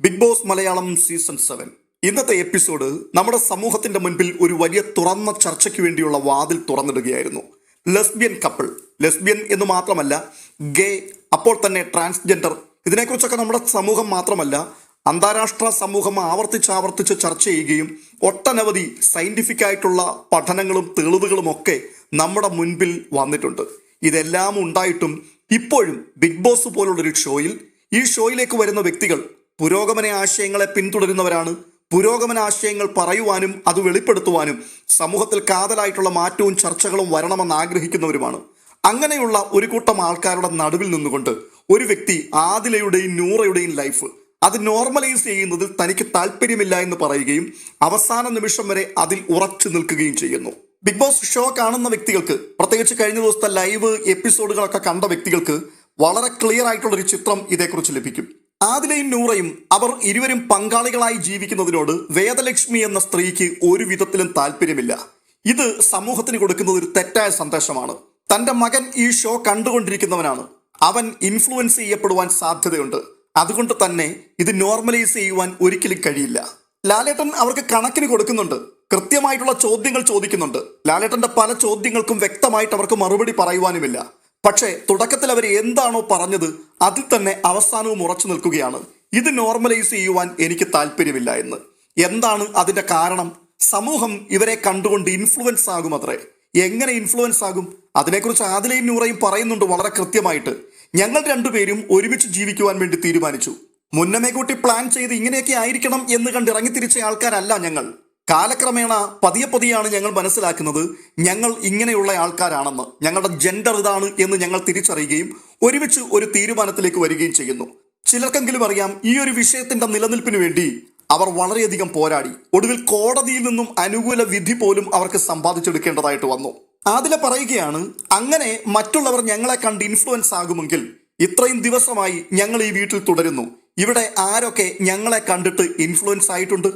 Bigg Boss Malayalam season seven ഇന്നത്തെ episode നമ്മുടെ സമൂഹത്തിന്റെ മുൻപിൽ ഒരു വലിയ തുറന്ന ചർച്ചയ്ക്ക് വേണ്ടിയുള്ള വാതിൽ തുറന്നിടുകയായിരുന്നു. ലെസ്ബിയൻ കപ്പിൾ ലെസ്ബിയൻ എന്ന് മാത്രമല്ല ഗേ അപ്പോൾ തന്നെ ട്രാൻസ്ജെൻഡർ ഇതിനെക്കുറിച്ചൊക്കെ നമ്മുടെ സമൂഹം മാത്രമല്ല അന്താരാഷ്ട്ര സമൂഹം ആവർത്തിച്ചാവർത്തിച്ച് ആവർത്തിച്ച് ചർച്ച ചെയ്യുകയും ഒട്ടനവധി സയന്റിഫിക് ആയിട്ടുള്ള പഠനങ്ങളും തെളിവുകളും ഒക്കെ നമ്മുടെ മുൻപിൽ വന്നിട്ടുണ്ട്. ഇതെല്ലാം ഉണ്ടായിട്ടും ഇപ്പോഴും ബിഗ് ബോസ് പോലുള്ളൊരു ഷോയിൽ ഈ ഷോയിലേക്ക് വരുന്ന വ്യക്തികൾ പുരോഗമന ആശയങ്ങളെ പിന്തുടരുന്നവരാണ്. പുരോഗമന ആശയങ്ങൾ പറയുവാനും അത് വെളിപ്പെടുത്തുവാനും സമൂഹത്തിൽ കാതലായിട്ടുള്ള മാറ്റവും ചർച്ചകളും വരണമെന്ന് ആഗ്രഹിക്കുന്നവരുമാണ്. അങ്ങനെയുള്ള ഒരു കൂട്ടം ആൾക്കാരുടെ നടുവിൽ നിന്നുകൊണ്ട് ഒരു വ്യക്തി ആദിലയുടെയും നൂറയുടെയും ലൈഫ് അത് നോർമലൈസ് ചെയ്യുന്നതിൽ തനിക്ക് താല്പര്യമില്ല എന്ന് പറയുകയും അവസാന നിമിഷം വരെ അതിൽ ഉറച്ചു നിൽക്കുകയും ചെയ്യുന്നു. ബിഗ് ബോസ് ഷോ കാണുന്ന വ്യക്തികൾക്ക് പ്രത്യേകിച്ച് കഴിഞ്ഞ ദിവസത്തെ ലൈവ് എപ്പിസോഡുകളൊക്കെ കണ്ട വ്യക്തികൾക്ക് വളരെ ക്ലിയർ ആയിട്ടുള്ളൊരു ചിത്രം ഇതേക്കുറിച്ച് ലഭിക്കും. ആദിലയും നൂറയും അവർ ഇരുവരും പങ്കാളികളായി ജീവിക്കുന്നതിനോട് വേദലക്ഷ്മി എന്ന സ്ത്രീക്ക് ഒരു വിധത്തിലും താല്പര്യമില്ല. ഇത് സമൂഹത്തിന് കൊടുക്കുന്നത് ഒരു തെറ്റായ സന്ദേശമാണ്. തന്റെ മകൻ ഈ ഷോ കണ്ടുകൊണ്ടിരിക്കുന്നവനാണ്. അവൻ ഇൻഫ്ലുവൻസ് ചെയ്യപ്പെടുവാൻ സാധ്യതയുണ്ട്. അതുകൊണ്ട് തന്നെ ഇത് നോർമലൈസ് ചെയ്യുവാൻ ഒരിക്കലും കഴിയില്ല. ലാലേട്ടൻ അവർക്ക് കണക്കിന് കൊടുക്കുന്നുണ്ട്. കൃത്യമായിട്ടുള്ള ചോദ്യങ്ങൾ ചോദിക്കുന്നുണ്ട്. ലാലേട്ടന്റെ പല ചോദ്യങ്ങൾക്കും വ്യക്തമായിട്ട് അവർക്ക് മറുപടി പറയുവാനുമില്ല. പക്ഷേ തുടക്കത്തിൽ അവർ എന്താണോ പറഞ്ഞത് അതിൽ തന്നെ അവസാനവും ഉറച്ചു നിൽക്കുകയാണ്. ഇത് നോർമലൈസ് ചെയ്യുവാൻ എനിക്ക് താല്പര്യമില്ല എന്ന്. എന്താണ് അതിന്റെ കാരണം? സമൂഹം ഇവരെ കണ്ടുകൊണ്ട് ഇൻഫ്ലുവൻസ് ആകും അത്രേ. എങ്ങനെ ഇൻഫ്ലുവൻസ് ആകും? അതിനെക്കുറിച്ച് ആദിലയും നൂറയും പറയുന്നുണ്ട് വളരെ കൃത്യമായിട്ട്. ഞങ്ങൾ രണ്ടുപേരും ഒരുമിച്ച് ജീവിക്കുവാൻ വേണ്ടി തീരുമാനിച്ചു. മുന്നമേ കൂട്ടി പ്ലാൻ ചെയ്ത് ഇങ്ങനെയൊക്കെ ആയിരിക്കണം എന്ന് കണ്ട് ഇറങ്ങിത്തിരിച്ച ആൾക്കാരല്ല ഞങ്ങൾ. കാലക്രമേണ പതിയെ പതിയാണ് ഞങ്ങൾ മനസ്സിലാക്കുന്നത് ഞങ്ങൾ ഇങ്ങനെയുള്ള ആൾക്കാരാണെന്ന് ഞങ്ങളുടെ ജെൻഡർ ഇതാണ് എന്ന് ഞങ്ങൾ തിരിച്ചറിയുകയും ഒരുമിച്ച് ഒരു തീരുമാനത്തിലേക്ക് വരികയും ചെയ്യുന്നു. ചിലർക്കെങ്കിലും അറിയാം ഈ ഒരു വിഷയത്തിന്റെ നിലനിൽപ്പിന് വേണ്ടി അവർ വളരെയധികം പോരാടി. ഒടുവിൽ കോടതിയിൽ നിന്നും അനുകൂല വിധി പോലും അവർക്ക് സമ്പാദിച്ചെടുക്കേണ്ടതായിട്ട് വന്നു. ആദില പറയുകയാണ് അങ്ങനെ മറ്റുള്ളവർ ഞങ്ങളെ കണ്ട് ഇൻഫ്ലുവൻസ് ആകുമെങ്കിൽ ഇത്രയും ദിവസമായി ഞങ്ങൾ ഈ വീട്ടിൽ തുടരുന്നു. ഇവിടെ ആരൊക്കെ ഞങ്ങളെ കണ്ടിട്ട് ഇൻഫ്ലുവൻസ് ആയിട്ടുണ്ട്?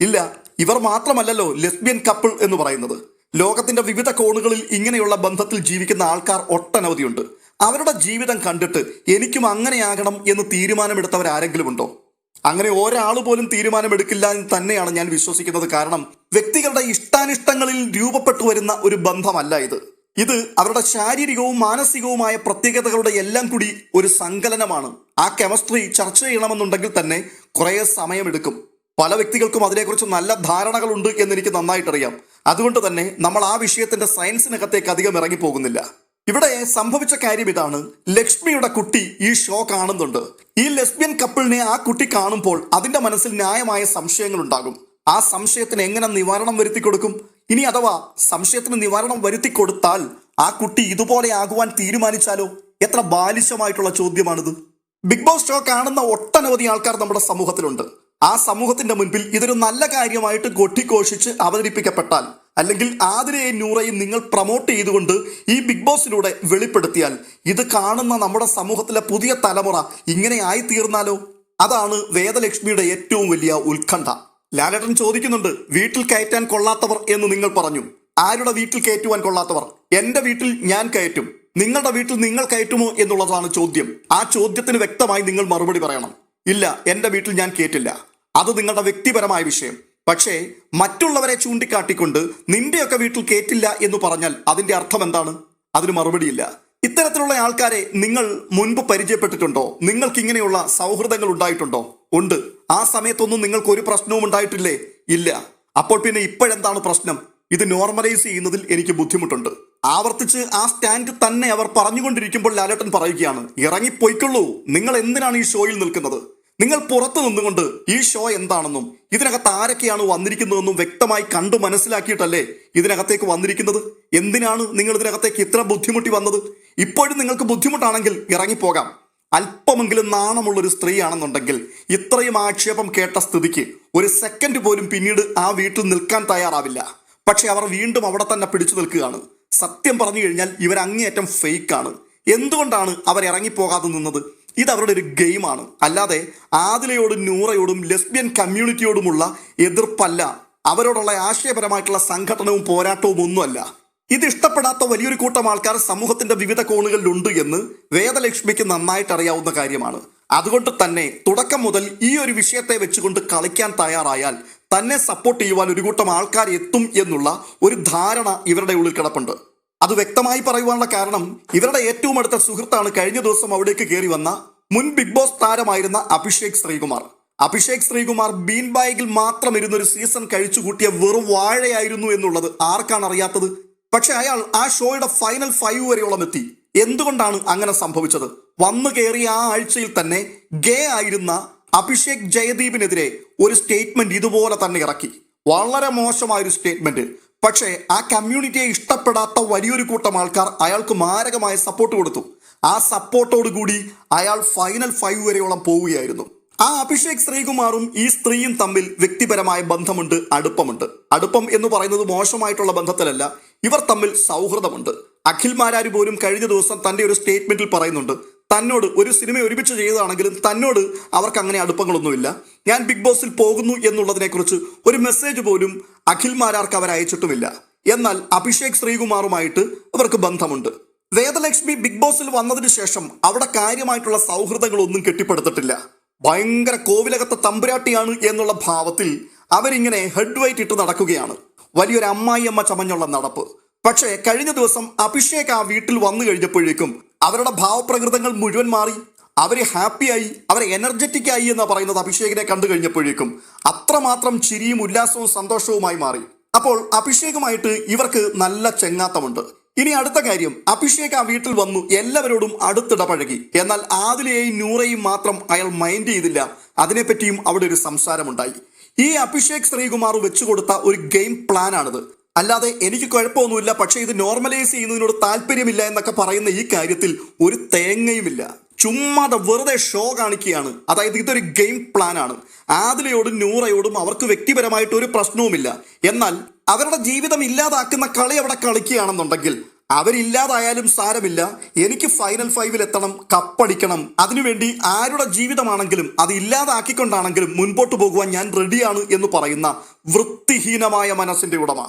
ഇല്ല ഇവർ മാത്രമല്ലല്ലോ ലെസ്ബിയൻ കപ്പിൾ എന്ന് പറയുന്നത്. ലോകത്തിന്റെ വിവിധ കോണുകളിൽ ഇങ്ങനെയുള്ള ബന്ധത്തിൽ ജീവിക്കുന്ന ആൾക്കാർ ഒട്ടനവധിയുണ്ട്. അവരുടെ ജീവിതം കണ്ടിട്ട് എനിക്കും അങ്ങനെയാകണം എന്ന് തീരുമാനമെടുത്തവർ ആരെങ്കിലും ഉണ്ടോ അങ്ങനെ ഒരാൾ പോലും തീരുമാനമെടുക്കില്ല എന്ന് തന്നെയാണ് ഞാൻ വിശ്വസിക്കുന്നത്. കാരണം വ്യക്തികളുടെ ഇഷ്ടാനിഷ്ടങ്ങളിൽ രൂപപ്പെട്ടു വരുന്ന ഒരു ബന്ധമല്ല ഇത്. ഇത് അവരുടെ ശാരീരികവും മാനസികവുമായ പ്രത്യേകതകളുടെ എല്ലാം കൂടി ഒരു സങ്കലനമാണ്. ആ കെമിസ്ട്രി ചർച്ച ചെയ്യണമെന്നുണ്ടെങ്കിൽ തന്നെ കുറേ സമയമെടുക്കും. പല വ്യക്തികൾക്കും അതിനെക്കുറിച്ച് നല്ല ധാരണകളുണ്ട് എന്ന് എനിക്ക് നന്നായിട്ടറിയാം. അതുകൊണ്ട് തന്നെ നമ്മൾ ആ വിഷയത്തിന്റെ സയൻസിനകത്തേക്ക് അധികം ഇറങ്ങിപ്പോകുന്നില്ല. ഇവിടെ സംഭവിച്ച കാര്യം ഇതാണ്. ലക്ഷ്മിയുടെ കുട്ടി ഈ ഷോ കാണുന്നുണ്ട്. ഈ ലെസ്ബിയൻ കപ്പിളിനെ ആ കുട്ടി കാണുമ്പോൾ അതിന്റെ മനസ്സിൽ ന്യായമായ സംശയങ്ങൾ ഉണ്ടാകും. ആ സംശയത്തിന് എങ്ങനെ നിവാരണം വരുത്തി കൊടുക്കും? ഇനി അഥവാ സംശയത്തിന് നിവാരണം വരുത്തി കൊടുത്താൽ ആ കുട്ടി ഇതുപോലെ ആകുവാൻ തീരുമാനിച്ചാലോ? എത്ര ബാലിശമായിട്ടുള്ള ചോദ്യമാണിത്. ബിഗ് ബോസ് ഷോ കാണുന്ന ഒട്ടനവധി ആൾക്കാർ നമ്മുടെ സമൂഹത്തിലുണ്ട്. ആ സമൂഹത്തിന്റെ മുൻപിൽ ഇതൊരു നല്ല കാര്യമായിട്ട് കൊട്ടിഘോഷിച്ച് അവതരിപ്പിക്കപ്പെട്ടാൽ അല്ലെങ്കിൽ ആതിരയെ നൂറയും നിങ്ങൾ പ്രൊമോട്ട് ചെയ്തുകൊണ്ട് ഈ ബിഗ് ബോസിലൂടെ വെളിപ്പെടുത്തിയാൽ ഇത് കാണുന്ന നമ്മുടെ സമൂഹത്തിലെ പുതിയ തലമുറ ഇങ്ങനെ ആയി തീർന്നാലോ അതാണ് വേദലക്ഷ്മിയുടെ ഏറ്റവും വലിയ ഉത്കണ്ഠ. ലാലേട്ടൻ ചോദിക്കുന്നുണ്ട് വീട്ടിൽ കയറ്റാൻ കൊള്ളാത്തവർ എന്ന് നിങ്ങൾ പറഞ്ഞു. ആരുടെ വീട്ടിൽ കയറ്റുവാൻ കൊള്ളാത്തവർ? എന്റെ വീട്ടിൽ ഞാൻ കയറ്റും. നിങ്ങളുടെ വീട്ടിൽ നിങ്ങൾ കയറ്റുമോ എന്നുള്ളതാണ് ചോദ്യം. ആ ചോദ്യത്തിന് വ്യക്തമായി നിങ്ങൾ മറുപടി പറയണം. ഇല്ല എന്റെ വീട്ടിൽ ഞാൻ കേറ്റില്ല അത് നിങ്ങളുടെ വ്യക്തിപരമായ വിഷയം. പക്ഷേ മറ്റുള്ളവരെ ചൂണ്ടിക്കാട്ടിക്കൊണ്ട് നിന്റെയൊക്കെ വീട്ടിൽ കേറ്റില്ല എന്ന് പറഞ്ഞാൽ അതിന്റെ അർത്ഥം എന്താണ്? അതിന് മറുപടിയില്ല. ഇത്തരത്തിലുള്ള ആൾക്കാരെ നിങ്ങൾ മുൻപ് പരിചയപ്പെട്ടിട്ടുണ്ടോ? നിങ്ങൾക്ക് ഇങ്ങനെയുള്ള സൗഹൃദങ്ങൾ ഉണ്ടായിട്ടുണ്ടോ? ഉണ്ട്. ആ സമയത്തൊന്നും നിങ്ങൾക്ക് ഒരു പ്രശ്നവും ഉണ്ടായിട്ടില്ലേ? ഇല്ല. അപ്പോൾ പിന്നെ ഇപ്പോഴെന്താണ് പ്രശ്നം? ഇത് നോർമലൈസ് ചെയ്യുന്നതിൽ എനിക്ക് ബുദ്ധിമുട്ടുണ്ട്. ആവർത്തിച്ച് ആ സ്റ്റാൻഡ് തന്നെ അവർ പറഞ്ഞുകൊണ്ടിരിക്കുമ്പോൾ ലാലേട്ടൻ പറയുകയാണ് ഇറങ്ങിപ്പോയിക്കൊള്ളൂ. നിങ്ങൾ എന്തിനാണ് ഈ ഷോയിൽ നിൽക്കുന്നത്? നിങ്ങൾ പുറത്തു നിന്നുകൊണ്ട് ഈ ഷോ എന്താണെന്നും ഇതിനകത്ത് ആരൊക്കെയാണ് വന്നിരിക്കുന്നതെന്നും വ്യക്തമായി കണ്ടു മനസ്സിലാക്കിയിട്ടല്ലേ ഇതിനകത്തേക്ക് വന്നിരിക്കുന്നത്? എന്തിനാണ് നിങ്ങൾ ഇതിനകത്തേക്ക് ഇത്ര ബുദ്ധിമുട്ടി വന്നത്? ഇപ്പോഴും നിങ്ങൾക്ക് ബുദ്ധിമുട്ടാണെങ്കിൽ ഇറങ്ങിപ്പോകാം. അല്പമെങ്കിലും നാണമുള്ള ഒരു സ്ത്രീയാണെന്നുണ്ടെങ്കിൽ ഇത്രയും ആക്ഷേപം കേട്ട സ്ഥിതിക്ക് ഒരു സെക്കൻഡ് പോലും പിന്നീട് ആ വീട്ടിൽ നിൽക്കാൻ തയ്യാറാവില്ല. പക്ഷെ അവർ വീണ്ടും അവിടെ തന്നെ പിടിച്ചു നിൽക്കുകയാണ്. സത്യം പറഞ്ഞു കഴിഞ്ഞാൽ ഇവർ അങ്ങേയറ്റം ഫേക്കാണ് എന്തുകൊണ്ടാണ് അവർ ഇറങ്ങിപ്പോകാതെ നിന്നത്? ഇത് അവരുടെ ഒരു ഗെയിമാണ്. അല്ലാതെ ആദിലയോടും നൂറയോടും ലെസ്ബിയൻ കമ്മ്യൂണിറ്റിയോടുമുള്ള എതിർപ്പല്ല. അവരോടുള്ള ആശയപരമായിട്ടുള്ള സംഘടനവും പോരാട്ടവും ഒന്നുമല്ല. ഇത് ഇഷ്ടപ്പെടാത്ത വലിയൊരു കൂട്ടം ആൾക്കാർ സമൂഹത്തിന്റെ വിവിധ കോണുകളിലുണ്ട് എന്ന് വേദലക്ഷ്മിക്ക് നന്നായിട്ട് അറിയാവുന്ന കാര്യമാണ്. അതുകൊണ്ട് തന്നെ തുടക്കം മുതൽ ഈ ഒരു വിഷയത്തെ വെച്ചുകൊണ്ട് കളിക്കാൻ തയ്യാറായാൽ തന്നെ സപ്പോർട്ട് ചെയ്യുവാൻ ഒരു കൂട്ടം ആൾക്കാർ എത്തും എന്നുള്ള ഒരു ധാരണ ഇവരുടെ ഉള്ളിൽ കിടപ്പുണ്ട്. അത് വ്യക്തമായി പറയുവാനുള്ള കാരണം ഇവരുടെ ഏറ്റവും അടുത്ത സുഹൃത്താണ് കഴിഞ്ഞ ദിവസം അവിടേക്ക് കയറി വന്ന മുൻ ബിഗ് ബോസ് താരമായിരുന്ന അഭിഷേക് ശ്രീകുമാർ. അഭിഷേക് ശ്രീകുമാർ ബീൻ ബാഗിൽ മാത്രം ഇരുന്ന ഒരു സീസൺ കഴിച്ചു കൂട്ടിയ വെറും വാഴയായിരുന്നു എന്നുള്ളത് ആർക്കാണ് അറിയാത്തത്? പക്ഷെ അയാൾ ആ ഷോയുടെ ഫൈനൽ ഫൈവ് വരെയോളം എത്തി. എന്തുകൊണ്ടാണ് അങ്ങനെ സംഭവിച്ചത്? വന്നു കയറിയ ആ ആഴ്ചയിൽ തന്നെ ഗേ ആയിരുന്ന അഭിഷേക് ജയദീപിനെതിരെ ഒരു സ്റ്റേറ്റ്മെന്റ് ഇതുപോലെ തന്നെ ഇറക്കി. വളരെ മോശമായ ഒരു സ്റ്റേറ്റ്മെന്റ്. പക്ഷേ ആ കമ്മ്യൂണിറ്റിയെ ഇഷ്ടപ്പെടാത്ത വലിയൊരു കൂട്ടം ആൾക്കാർ അയാൾക്ക് മാരകമായ സപ്പോർട്ട് കൊടുത്തു. ആ സപ്പോർട്ടോട് കൂടി അയാൾ ഫൈനൽ ഫൈവ് വരെയോളം പോവുകയായിരുന്നു. ആ അഭിഷേക് ശ്രീകുമാറും ഈ സ്ത്രീയും തമ്മിൽ വ്യക്തിപരമായ ബന്ധമുണ്ട് അടുപ്പമുണ്ട്. അടുപ്പം എന്ന് പറയുന്നത് മോശമായിട്ടുള്ള ബന്ധത്തിലല്ല ഇവർ തമ്മിൽ സൗഹൃദമുണ്ട്. അഖിൽ മാരാരി പോലും കഴിഞ്ഞ ദിവസം തന്റെ ഒരു സ്റ്റേറ്റ്മെന്റിൽ പറയുന്നുണ്ട് തന്നോട് ഒരു സിനിമ ഒരുമിച്ച് ചെയ്തതാണെങ്കിലും തന്നോട് അവർക്ക് അങ്ങനെ അടുപ്പങ്ങളൊന്നുമില്ല. ഞാൻ ബിഗ് ബോസിൽ പോകുന്നു എന്നുള്ളതിനെക്കുറിച്ച് ഒരു മെസ്സേജ് പോലും അഖിൽ മാരാർക്ക് അവർ അയച്ചിട്ടുമില്ല. എന്നാൽ അഭിഷേക് ശ്രീകുമാറുമായിട്ട് അവർക്ക് ബന്ധമുണ്ട്. വേദലക്ഷ്മി ബിഗ് ബോസിൽ വന്നതിന് ശേഷം അവിടെ കാര്യമായിട്ടുള്ള സൗഹൃദങ്ങളൊന്നും കെട്ടിപ്പടുത്തിട്ടില്ല. ഭയങ്കര കോവിലകത്തെ തമ്പുരാട്ടിയാണ് എന്നുള്ള ഭാവത്തിൽ അവരിങ്ങനെ ഹെഡ് വൈറ്റ് ഇട്ട് നടക്കുകയാണ്. വലിയൊരു അമ്മായിയമ്മ ചമഞ്ഞുള്ള നടപ്പ്. പക്ഷേ കഴിഞ്ഞ ദിവസം അഭിഷേക് ആ വീട്ടിൽ വന്നു കഴിഞ്ഞപ്പോഴേക്കും അവരുടെ ഭാവപ്രകൃതങ്ങൾ മുഴുവൻ മാറി അവർ ഹാപ്പിയായി അവർ എനർജറ്റിക് ആയി എന്ന് പറയുന്നത് അഭിഷേകിനെ കണ്ടു കഴിഞ്ഞപ്പോഴേക്കും അത്രമാത്രം ചിരിയും ഉല്ലാസവും സന്തോഷവുമായി മാറി. അപ്പോൾ അഭിഷേകുമായിട്ട് ഇവർക്ക് നല്ല ചെങ്ങാത്തമുണ്ട്. ഇനി അടുത്ത കാര്യം അഭിഷേക് ആ വീട്ടിൽ വന്നു എല്ലാവരോടും അടുത്തിടപഴകി എന്നാൽ ആദിലെയും നൂറയും മാത്രം അയാൾ മൈൻഡ് ചെയ്തില്ല. അതിനെപ്പറ്റിയും അവിടെ ഒരു സംസാരമുണ്ടായി. ഈ അഭിഷേക് ശ്രീകുമാർ വെച്ചു കൊടുത്ത ഒരു ഗെയിം പ്ലാനാണിത് അല്ലാതെ എനിക്ക് കുഴപ്പമൊന്നുമില്ല പക്ഷേ ഇത് നോർമലൈസ് ചെയ്യുന്നതിനോട് താല്പര്യമില്ല എന്നൊക്കെ പറയുന്ന ഈ കാര്യത്തിൽ ഒരു തേങ്ങയുമില്ല. ചുമ്മാത വെറുതെ ഷോ കാണിക്കുകയാണ്. അതായത് ഇതൊരു ഗെയിം പ്ലാനാണ് ആദിലയോടും നൂറയോടും അവർക്ക് വ്യക്തിപരമായിട്ട് ഒരു പ്രശ്നവുമില്ല. എന്നാൽ അവരുടെ ജീവിതം ഇല്ലാതാക്കുന്ന കളി അവിടെ കളിക്കുകയാണെന്നുണ്ടെങ്കിൽ അവരില്ലാതായാലും സാരമില്ല. എനിക്ക് ഫൈനൽ ഫൈവിൽ എത്തണം കപ്പടിക്കണം. അതിനുവേണ്ടി ആരുടെ ജീവിതമാണെങ്കിലും അത് ഇല്ലാതാക്കിക്കൊണ്ടാണെങ്കിലും മുൻപോട്ട് പോകുവാൻ ഞാൻ റെഡിയാണ് എന്ന് പറയുന്ന വൃത്തിഹീനമായ മനസ്സിന്റെ ഉടമ.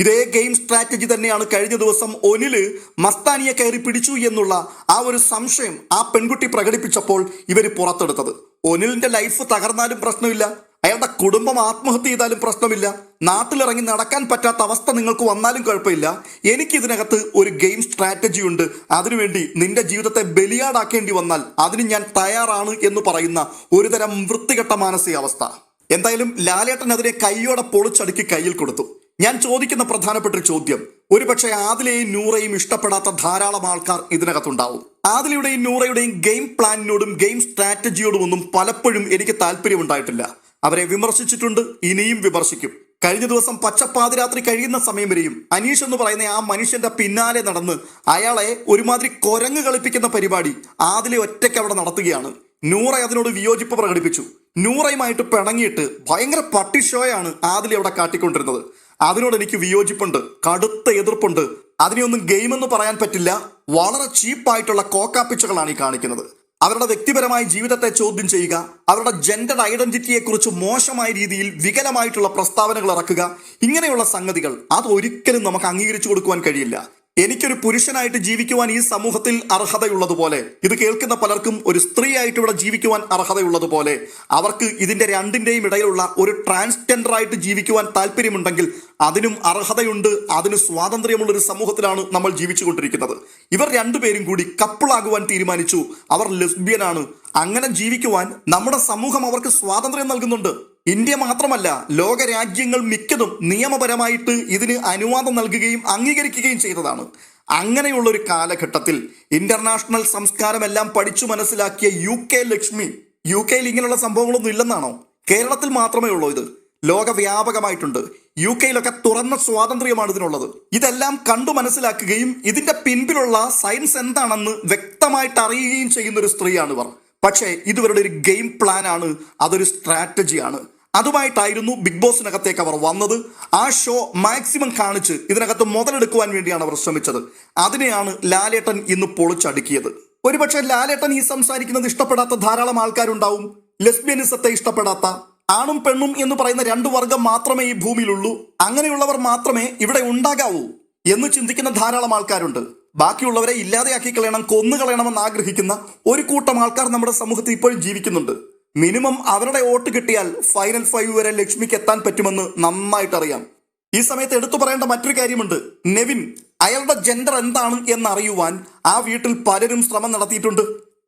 ഇതേ ഗെയിം സ്ട്രാറ്റജി തന്നെയാണ് കഴിഞ്ഞ ദിവസം ഒനിൽ മസ്താനിയെ കയറി പിടിച്ചു എന്നുള്ള ആ ഒരു സംശയം ആ പെൺകുട്ടി പ്രകടിപ്പിച്ചപ്പോൾ ഇവർ പുറത്തെടുത്തത്. ഒനിലിന്റെ ലൈഫ് തകർന്നാലും പ്രശ്നമില്ല. അയാളുടെ കുടുംബം ആത്മഹത്യ ചെയ്താലും പ്രശ്നമില്ല. നാട്ടിലിറങ്ങി നടക്കാൻ പറ്റാത്ത അവസ്ഥ നിങ്ങൾക്ക് വന്നാലും കുഴപ്പമില്ല. എനിക്ക് ഇതിനകത്ത് ഒരു ഗെയിം സ്ട്രാറ്റജി ഉണ്ട്. അതിനുവേണ്ടി നിന്റെ ജീവിതത്തെ ബലിയാടാക്കേണ്ടി വന്നാൽ അതിന് ഞാൻ തയ്യാറാണ് എന്ന് പറയുന്ന ഒരുതരം വൃത്തികെട്ട മാനസികാവസ്ഥ. എന്തായാലും ലാലേട്ടൻ അതിനെ കൈയോടെ പൊളിച്ചടുക്കി കയ്യിൽ കൊടുത്തു. ഞാൻ ചോദിക്കുന്ന പ്രധാനപ്പെട്ട ഒരു ചോദ്യം. ഒരുപക്ഷെ ആദിലെയും നൂറയും ഇഷ്ടപ്പെടാത്ത ധാരാളം ആൾക്കാർ ഇതിനകത്തുണ്ടാവും. ആദിലയുടെയും നൂറയുടെയും ഗെയിം പ്ലാനിനോടും ഗെയിം സ്ട്രാറ്റജിയോടും ഒന്നും പലപ്പോഴും എനിക്ക് താല്പര്യമുണ്ടായിട്ടില്ല. അവരെ വിമർശിച്ചിട്ടുണ്ട് ഇനിയും വിമർശിക്കും. കഴിഞ്ഞ ദിവസം പച്ചപ്പാതിരാത്രി കഴിയുന്ന സമയം വരെയും അനീഷ് എന്ന് പറയുന്ന ആ മനുഷ്യന്റെ പിന്നാലെ നടന്ന് അയാളെ ഒരുമാതിരി കൊരങ്ങ് കളിപ്പിക്കുന്ന പരിപാടി ആദിലെ ഒറ്റയ്ക്ക് അവിടെ നടത്തുകയാണ്. നൂറ അതിനോട് വിയോജിപ്പ് പ്രകടിപ്പിച്ചു. നൂറയുമായിട്ട് പിണങ്ങിയിട്ട് ഭയങ്കര പട്ടിഷോയാണ് ആദിലെ അവിടെ കാട്ടിക്കൊണ്ടിരുന്നത്. അതിനോട് എനിക്ക് വിയോജിപ്പുണ്ട് കടുത്ത എതിർപ്പുണ്ട്. അതിനെയൊന്നും ഗെയിം എന്ന് പറയാൻ പറ്റില്ല. വളരെ ചീപ്പായിട്ടുള്ള കോക്കാപ്പിച്ചകളാണ് ഈ കാണിക്കുന്നത്. അവരുടെ വ്യക്തിപരമായ ജീവിതത്തെ ചോദ്യം ചെയ്യുക അവരുടെ ജെൻഡർ ഐഡന്റിറ്റിയെ കുറിച്ച് മോശമായ രീതിയിൽ വികലമായിട്ടുള്ള പ്രസ്താവനകൾ ഇറക്കുക ഇങ്ങനെയുള്ള സംഗതികൾ അത് ഒരിക്കലും നമുക്ക് അംഗീകരിച്ചു കൊടുക്കുവാൻ കഴിയില്ല. എനിക്കൊരു പുരുഷനായിട്ട് ജീവിക്കുവാൻ ഈ സമൂഹത്തിൽ അർഹതയുള്ളതുപോലെ ഇത് കേൾക്കുന്ന പലർക്കും ഒരു സ്ത്രീയായിട്ട് ഇവിടെ ജീവിക്കുവാൻ അർഹതയുള്ളതുപോലെ അവർക്ക് ഇതിന്റെ രണ്ടിന്റെയും ഇടയിലുള്ള ഒരു ട്രാൻസ്ജെൻഡർ ആയിട്ട് ജീവിക്കുവാൻ താല്പര്യമുണ്ടെങ്കിൽ അതിനും അർഹതയുണ്ട് അതിന് സ്വാതന്ത്ര്യമുള്ള ഒരു സമൂഹത്തിലാണ് നമ്മൾ ജീവിച്ചുകൊണ്ടിരിക്കുന്നത്. ഇവർ രണ്ടുപേരും കൂടി കപ്പിളാകുവാൻ തീരുമാനിച്ചു. അവർ ലെസ്ബിയനാണ്. അങ്ങനെ ജീവിക്കുവാൻ നമ്മുടെ സമൂഹം അവർക്ക് സ്വാതന്ത്ര്യം നൽകുന്നുണ്ട്. ഇന്ത്യ മാത്രമല്ല ലോക രാജ്യങ്ങൾ മിക്കതും നിയമപരമായിട്ട് ഇതിന് അനുവാദം നൽകുകയും അംഗീകരിക്കുകയും ചെയ്തതാണ്. അങ്ങനെയുള്ള ഒരു കാലഘട്ടത്തിൽ ഇന്റർനാഷണൽ സംസ്കാരമെല്ലാം പഠിച്ചു മനസ്സിലാക്കിയ യു കെ ലക്ഷ്മി യു കെയിൽ ഇങ്ങനെയുള്ള സംഭവങ്ങളൊന്നും ഇല്ലെന്നാണോ? കേരളത്തിൽ മാത്രമേ ഉള്ളൂ ഇത്. ലോകവ്യാപകമായിട്ടുണ്ട്. യു കെയിലൊക്കെ തുറന്ന സ്വാതന്ത്ര്യമാണ് ഇതിനുള്ളത്. ഇതെല്ലാം കണ്ടു മനസ്സിലാക്കുകയും ഇതിന്റെ പിൻപിലുള്ള സയൻസ് എന്താണെന്ന് വ്യക്തമായിട്ട് അറിയുകയും ചെയ്യുന്ന ഒരു സ്ത്രീയാണ് ഇവർ. പക്ഷേ ഇതുവരുടെ ഒരു ഗെയിം പ്ലാൻ ആണ് അതൊരു സ്ട്രാറ്റജിയാണ്. അതുമായിട്ടായിരുന്നു ബിഗ് ബോസിനകത്തേക്ക് അവർ വന്നത്. ആ ഷോ മാക്സിമം കാണിച്ച് ഇതിനകത്ത് മുതലെടുക്കുവാൻ വേണ്ടിയാണ് അവർ ശ്രമിച്ചത്. അതിനെയാണ് ലാലേട്ടൻ ഇന്ന് പൊളിച്ചടുക്കിയത്. ഒരുപക്ഷെ ലാലേട്ടൻ ഈ സംസാരിക്കുന്നത് ഇഷ്ടപ്പെടാത്ത ധാരാളം ആൾക്കാരുണ്ടാവും. ലെസ്ബിയനിസത്തെ ഇഷ്ടപ്പെടാത്ത ആണും പെണ്ണും എന്ന് പറയുന്ന രണ്ടു വർഗം മാത്രമേ ഈ ഭൂമിയിലുള്ളൂ. അങ്ങനെയുള്ളവർ മാത്രമേ ഇവിടെ ഉണ്ടാകാവൂ എന്ന് ചിന്തിക്കുന്ന ധാരാളം ആൾക്കാരുണ്ട്. ബാക്കിയുള്ളവരെ ഇല്ലാതെയാക്കി കളയണം കൊന്നുകളയണമെന്ന് ആഗ്രഹിക്കുന്ന ഒരു കൂട്ടം ആൾക്കാർ നമ്മുടെ സമൂഹത്തിൽ ഇപ്പോഴും ജീവിക്കുന്നുണ്ട്. മിനിമം അവരുടെ വോട്ട് കിട്ടിയാൽ ഫൈനൽ ഫൈവ് വരെ ലക്ഷ്മിക്ക് എത്താൻ പറ്റുമെന്ന് നന്നായിട്ട് അറിയാം ഈ സമയത്ത് എടുത്തു പറയേണ്ട മറ്റൊരു കാര്യമുണ്ട്. നെവിൻ അയാളുടെ ജെൻഡർ എന്താണ് എന്നറിയുവാൻ ആ വീട്ടിൽ പലരും ശ്രമം നടത്തിയിട്ടുണ്ട്.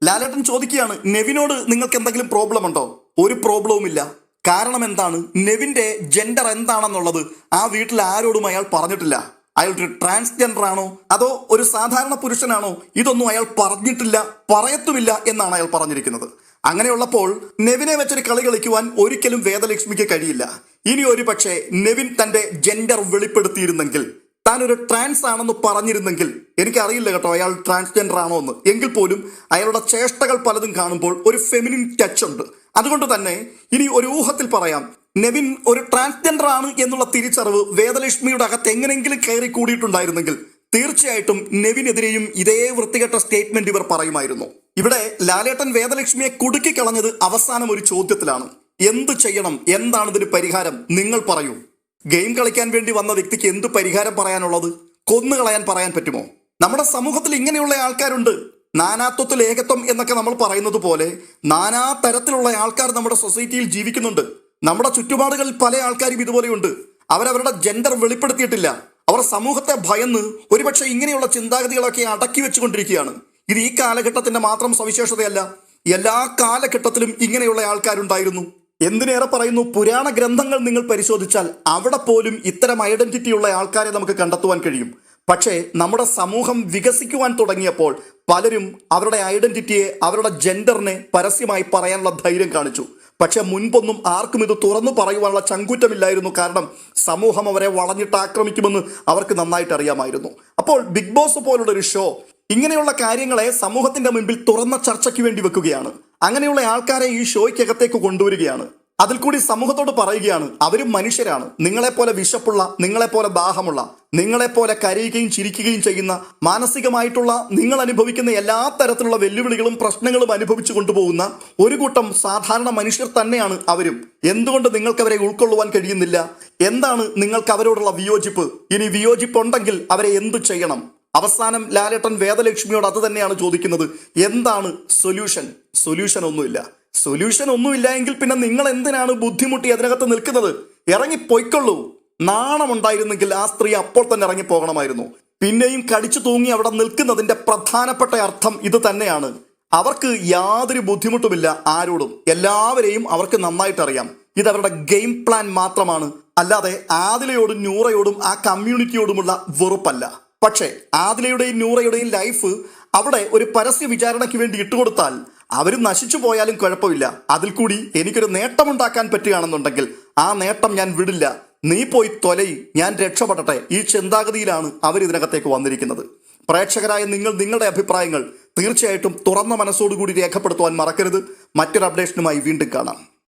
ലാലേട്ടൻ ചോദിക്കുകയാണ് നെവിനോട് നിങ്ങൾക്ക് എന്തെങ്കിലും പ്രോബ്ലം ഉണ്ടോ? ഒരു പ്രോബ്ലവും ഇല്ല. കാരണം എന്താണ്? നെവിന്റെ ജെൻഡർ എന്താണെന്നുള്ളത് ആ വീട്ടിൽ ആരോടും അയാൾ പറഞ്ഞിട്ടില്ല. അയാൾ ഒരു ട്രാൻസ്ജെൻഡർ ആണോ? അതോ ഒരു സാധാരണ പുരുഷനാണോ? ഇതൊന്നും അയാൾ പറഞ്ഞിട്ടില്ല പറയത്തുമില്ല എന്നാണ് അയാൾ പറഞ്ഞിരിക്കുന്നത്. അങ്ങനെയുള്ളപ്പോൾ നെവിനെ വെച്ചൊരു കളി കളിക്കുവാൻ ഒരിക്കലും വേദലക്ഷ്മിക്ക് കഴിയില്ല. ഇനി ഒരു പക്ഷേ നെവിൻ തന്റെ ജെൻഡർ വെളിപ്പെടുത്തിയിരുന്നെങ്കിൽ താൻ ഒരു ട്രാൻസ് ആണെന്ന് പറഞ്ഞിരുന്നെങ്കിൽ എനിക്കറിയില്ല കേട്ടോ അയാൾ ട്രാൻസ്ജെൻഡർ ആണോ എന്ന്. എങ്കിൽ പോലും അയാളുടെ ചേഷ്ടകൾ പലതും കാണുമ്പോൾ ഒരു ഫെമിനിൻ ടച്ച് ഉണ്ട്. അതുകൊണ്ട് തന്നെ ഇനി ഒരു ഊഹത്തിൽ പറയാം. നെവിൻ ഒരു ട്രാൻസ്ജെൻഡർ ആണ് എന്നുള്ള തിരിച്ചറിവ് വേദലക്ഷ്മിയുടെ അകത്ത് എങ്ങനെയെങ്കിലും കയറി കൂടിയിട്ടുണ്ടായിരുന്നെങ്കിൽ തീർച്ചയായിട്ടും നെവിനെതിരെയും ഇതേ വൃത്തികെട്ട സ്റ്റേറ്റ്മെന്റ് ഇവർ പറയുമായിരുന്നു. ഇവിടെ ലാലേട്ടൻ വേദലക്ഷ്മിയെ കുടുക്കി കളഞ്ഞത് അവസാനം ഒരു ചോദ്യത്തിലാണ്. എന്ത് ചെയ്യണം? എന്താണ് ഇതിന് പരിഹാരം? നിങ്ങൾ പറയൂ. ഗെയിം കളിക്കാൻ വേണ്ടി വന്ന വ്യക്തിക്ക് എന്ത് പരിഹാരം പറയാനുള്ളത്? കൊന്നുകളയാൻ പറയാൻ പറ്റുമോ? നമ്മുടെ സമൂഹത്തിൽ ഇങ്ങനെയുള്ള ആൾക്കാരുണ്ട്. നാനാത്വത്തിൽ ഏകത്വം എന്നൊക്കെ നമ്മൾ പറയുന്നത് പോലെ നാനാ തരത്തിലുള്ള ആൾക്കാർ നമ്മുടെ സൊസൈറ്റിയിൽ ജീവിക്കുന്നുണ്ട്. നമ്മുടെ ചുറ്റുപാടുകളിൽ പല ആൾക്കാരും ഇതുപോലെയുണ്ട്. അവരവരുടെ ജെൻഡർ വെളിപ്പെടുത്തിയിട്ടില്ല. അവർ സമൂഹത്തെ ഭയന്ന് ഒരുപക്ഷെ ഇങ്ങനെയുള്ള ചിന്താഗതികളൊക്കെ അടക്കി വെച്ചുകൊണ്ടിരിക്കുകയാണ്. ഇത് ഈ കാലഘട്ടത്തിന്റെ മാത്രം സവിശേഷതയല്ല. എല്ലാ കാലഘട്ടത്തിലും ഇങ്ങനെയുള്ള ആൾക്കാരുണ്ടായിരുന്നു. എന്തിനേറെ പറയുന്നു? പുരാണ ഗ്രന്ഥങ്ങൾ നിങ്ങൾ പരിശോധിച്ചാൽ അവിടെ പോലും ഇത്തരം ഐഡന്റിറ്റിയുള്ള ആൾക്കാരെ നമുക്ക് കണ്ടെത്തുവാൻ കഴിയും. പക്ഷേ നമ്മുടെ സമൂഹം വികസിക്കുവാൻ തുടങ്ങിയപ്പോൾ പലരും അവരുടെ ഐഡന്റിറ്റിയെ അവരുടെ ജെൻഡറിനെ പരസ്യമായി പറയാനുള്ള ധൈര്യം കാണിച്ചു. പക്ഷെ മുൻപൊന്നും ആർക്കും ഇത് തുറന്നു പറയുവാനുള്ള ചങ്കൂറ്റമില്ലായിരുന്നു. കാരണം സമൂഹം അവരെ വളഞ്ഞിട്ട് ആക്രമിക്കുമെന്ന് അവർക്ക് നന്നായിട്ട് അറിയാമായിരുന്നു. അപ്പോൾ ബിഗ് ബോസ് പോലുള്ള ഒരു ഷോ ഇങ്ങനെയുള്ള കാര്യങ്ങളെ സമൂഹത്തിന്റെ മുൻപിൽ തുറന്ന ചർച്ചയ്ക്ക് വേണ്ടി വെക്കുകയാണ്. അങ്ങനെയുള്ള ആൾക്കാരെ ഈ ഷോയ്ക്കകത്തേക്ക് കൊണ്ടുവരികയാണ്. അതിൽ കൂടി സമൂഹത്തോട് പറയുകയാണ് അവരും മനുഷ്യരാണ്. നിങ്ങളെപ്പോലെ വിശപ്പുള്ള നിങ്ങളെപ്പോലെ ദാഹമുള്ള നിങ്ങളെപ്പോലെ കരയുകയും ചിരിക്കുകയും ചെയ്യുന്ന മാനസികമായിട്ടുള്ള നിങ്ങൾ അനുഭവിക്കുന്ന എല്ലാ തരത്തിലുള്ള വെല്ലുവിളികളും പ്രശ്നങ്ങളും അനുഭവിച്ചു കൊണ്ടുപോകുന്ന ഒരു കൂട്ടം സാധാരണ മനുഷ്യർ തന്നെയാണ് അവരും. എന്തുകൊണ്ട് നിങ്ങൾക്ക് അവരെ ഉൾക്കൊള്ളുവാൻ കഴിയുന്നില്ല? എന്താണ് നിങ്ങൾക്ക് അവരോടുള്ള വിയോജിപ്പ്? ഇനി വിയോജിപ്പുണ്ടെങ്കിൽ അവരെ എന്തു ചെയ്യണം? അവസാനം ലാലേട്ടൻ വേദലക്ഷ്മിയോട് അത് തന്നെയാണ് ചോദിക്കുന്നത് എന്താണ് സൊല്യൂഷൻ? സൊല്യൂഷൻ ഒന്നുമില്ല സൊല്യൂഷൻ ഒന്നുമില്ല എങ്കിൽ പിന്നെ നിങ്ങൾ എന്തിനാണ് ബുദ്ധിമുട്ടി അതിനകത്ത് നിൽക്കുന്നത്? ഇറങ്ങിപ്പോയിക്കൊള്ളൂ പൊയ്ക്കൊള്ളൂ. നാണമുണ്ടായിരുന്നെങ്കിൽ ആ സ്ത്രീ അപ്പോൾ തന്നെ ഇറങ്ങിപ്പോകണമായിരുന്നു പിന്നെയും കടിച്ചു തൂങ്ങി അവിടെ നിൽക്കുന്നതിന്റെ പ്രധാനപ്പെട്ട അർത്ഥം ഇത് തന്നെയാണ്. അവർക്ക് യാതൊരു ബുദ്ധിമുട്ടുമില്ല ആരോടും. എല്ലാവരെയും അവർക്ക് നന്നായിട്ട് അറിയാം ഇത് അവരുടെ ഗെയിം പ്ലാൻ മാത്രമാണ്. അല്ലാതെ ആദിലയോടും നൂറയോടും ആ കമ്മ്യൂണിറ്റിയോടുമുള്ള വെറുപ്പല്ല. പക്ഷേ ആദിലയുടെയും നൂറയുടെയും ലൈഫ് അവിടെ ഒരു പരസ്യ വിചാരണയ്ക്ക് വേണ്ടി ഇട്ടുകൊടുത്താൽ അവർ നശിച്ചു പോയാലും കുഴപ്പമില്ല. അതിൽ കൂടി എനിക്കൊരു നേട്ടമുണ്ടാക്കാൻ പറ്റുകയാണെന്നുണ്ടെങ്കിൽ ആ നേട്ടം ഞാൻ വിടില്ല. നീ പോയി തൊലയി. ഞാൻ രക്ഷപ്പെടട്ടെ. ഈ ചിന്താഗതിയിലാണ് അവർ ഇതിനകത്തേക്ക് വന്നിരിക്കുന്നത്. പ്രേക്ഷകരായ നിങ്ങൾ നിങ്ങളുടെ അഭിപ്രായങ്ങൾ തീർച്ചയായിട്ടും തുറന്ന മനസ്സോടുകൂടി രേഖപ്പെടുത്തുവാൻ മറക്കരുത്. മറ്റൊരു അപ്ഡേഷനുമായി വീണ്ടും കാണാം.